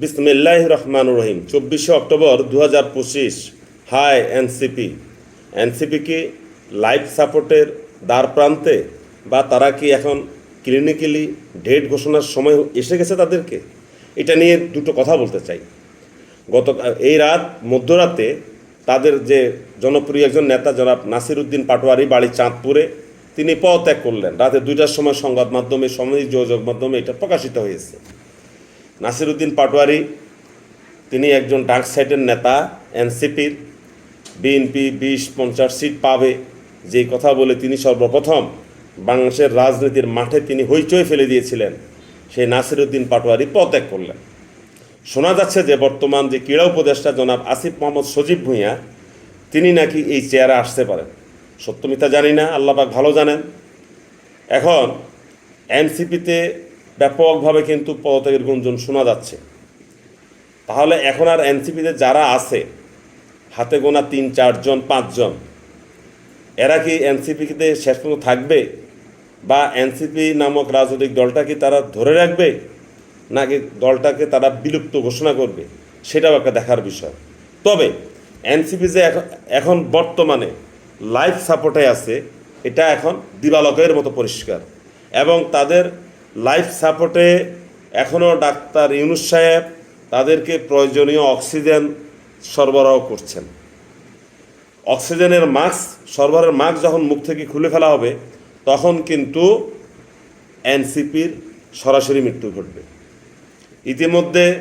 বিসমিল্লাহ রহমান রহিম। চব্বিশে অক্টোবর দু হাজার পঁচিশ, হাই এনসিপি। এনসিপি কি লাইফ সাপোর্টের দ্বার প্রান্তে বা তারা কি এখন ক্লিনিক্যালি ডেট ঘোষণার সময় এসে গেছে তাদেরকে? এটা নিয়ে দুটো কথা বলতে চাই। গত, এই রাত, মধ্যরাতে তাদের যে জনপ্রিয় একজন নেতা জনাব নাসির উদ্দিন পাটোয়ারি বাড়ি চাঁদপুরে, তিনি পদত্যাগ করলেন। রাতে দুইটার সময় সংবাদ মাধ্যমে সামাজিক যোগাযোগ মাধ্যমে এটা প্রকাশিত হয়েছে। নাসিরুদ্দিন পাটোয়ারি, তিনি একজন ডার্ক সাইডের নেতা এনসিপির বিএনপি বিশ পঞ্চাশ সিট পাবে। যে কথা বলে তিনি সর্বপ্রথম বাংলাদেশের রাজনীতির মাঠে তিনি হইচই ফেলে দিয়েছিলেন। সেই নাসিরুদ্দিন পাটোয়ারি পদত্যাগ করলেন। শোনা যাচ্ছে যে বর্তমান যে ক্রীড়া উপদেষ্টা জনাব আসিফ মোহাম্মদ সজীব ভূঁইয়া, তিনি নাকি এই চেয়ারে আসতে পারেন। সত্যমিতা জানি না, আল্লাপাক ভালো জানেন। এখন এনসিপিতে ব্যাপকভাবে কিন্তু পদত্যাগের গুঞ্জন শোনা যাচ্ছে। তাহলে এখন আর এনসিপিতে যারা আছে, হাতে গোনা তিন চারজন পাঁচজন এরা কি এনসিপিতে শেষ পর্যন্ত থাকবে? বা এনসিপি নামক রাজনৈতিক দলটা কি তারা ধরে রাখবে? নাকি দলটাকে তারা বিলুপ্ত ঘোষণা করবে? সেটাও একটা দেখার বিষয়। তবে এনসিপি যে এখন এখন বর্তমানে লাইফ সাপোর্টে আছে, এটা এখন দিবালকের মতো পরিষ্কার। এবং তাদের লাইফ সাপোর্টে এখনও ডাক্তার ইউনুস সাহেব তাদেরকে প্রয়োজনীয় অক্সিজেন সরবরাহ করছেন। অক্সিজেনের মাস্ক, সরবরাহের মাস্ক যখন মুখ থেকে খুলে ফেলা হবে, তখন কিন্তু এনসিপির সরাসরি মৃত্যু ঘটবে। ইতিমধ্যে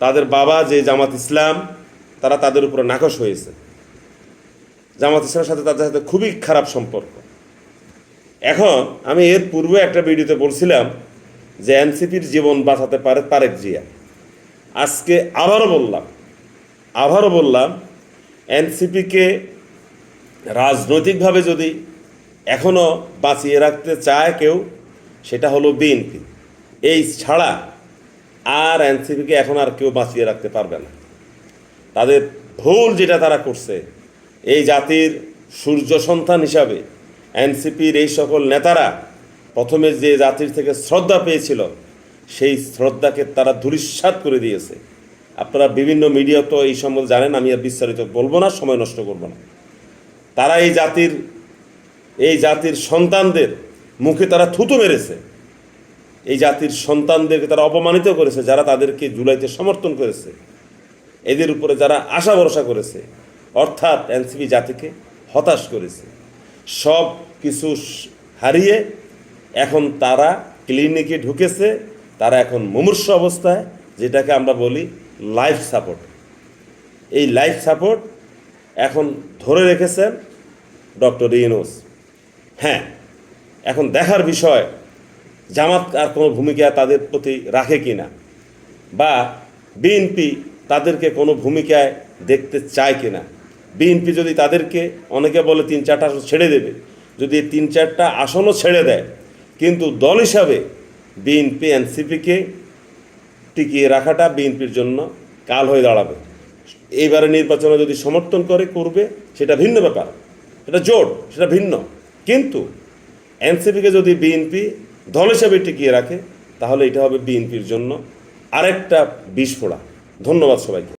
তাদের বাবা যে জামাত ইসলাম, তারা তাদের উপরে নাকশ হয়েছে। জামাত ইসলামের সাথে তাদের সাথে খুবই খারাপ সম্পর্ক। এখন আমি এর পূর্বে একটা ভিডিওতে বলছিলাম যে এনসিপির জীবন বাঁচাতে পারে তারেক জিয়া। আজকে আবারও বললাম আবারও বললাম, এনসিপিকে রাজনৈতিকভাবে যদি এখনও বাঁচিয়ে রাখতে চায় কেউ, সেটা হলো বিএনপি। এই ছাড়া আর এনসিপিকে এখন আর কেউ বাঁচিয়ে রাখতে পারবে না। তাদের ভুল যেটা তারা করছে, এই জাতির সূর্য সন্তান হিসাবে এনসিপির এই সকল নেতারা প্রথমে যে জাতির থেকে শ্রদ্ধা পেয়েছিল, সেই শ্রদ্ধাকে তারা ধূলিসাৎ করে দিয়েছে। আপনারা বিভিন্ন মিডিয়া তো এই সম্বন্ধে জানেন, আমি আর বিস্তারিত বলব না, সময় নষ্ট করব না। তারা এই জাতির এই জাতির সন্তানদের মুখে তারা থুতু মেরেছে। এই জাতির সন্তানদেরকে তারা অপমানিত করেছে, যারা তাদেরকে জুলাইতে সমর্থন করেছে। এদের উপরে যারা আশা ভরসা করেছে, অর্থাৎ এনসিপি জাতিকে হতাশ করেছে। সব কিছু হারিয়ে এখন তারা ক্লিনিকে ঢুকেছে, তারা এখন মুমূর্ষ অবস্থায়, যেটাকে আমরা বলি লাইফ সাপোর্ট এই লাইফ সাপোর্ট এখন ধরে রেখেছেন ডক্টর ইউনুস। হ্যাঁ এখন দেখার বিষয়, জামাত আর কোনো ভূমিকা তাদের প্রতি রাখে কি না? বা বিএনপি তাদেরকে কোনো ভূমিকায় দেখতে চায় কি না? বিএনপি যদি তাদেরকে, অনেকে বলে তিন চারটা আসন ছেড়ে দেবে, যদি তিন চারটা আসনও ছেড়ে দেয় কিন্তু দল হিসাবে বিএনপি, এনসিপিকে টিকিয়ে রাখাটা বিএনপির জন্য কাল হয়ে দাঁড়াবে। এইবারে নির্বাচনে যদি সমর্থন করে, করবে, সেটা ভিন্ন ব্যাপার। সেটা জোট, সেটা ভিন্ন। কিন্তু এনসিপিকে যদি বিএনপি দল হিসাবে টিকিয়ে রাখে, তাহলে এটা হবে বিএনপির জন্য আরেকটা বিস্ফোড়া ধন্যবাদ সবাইকে।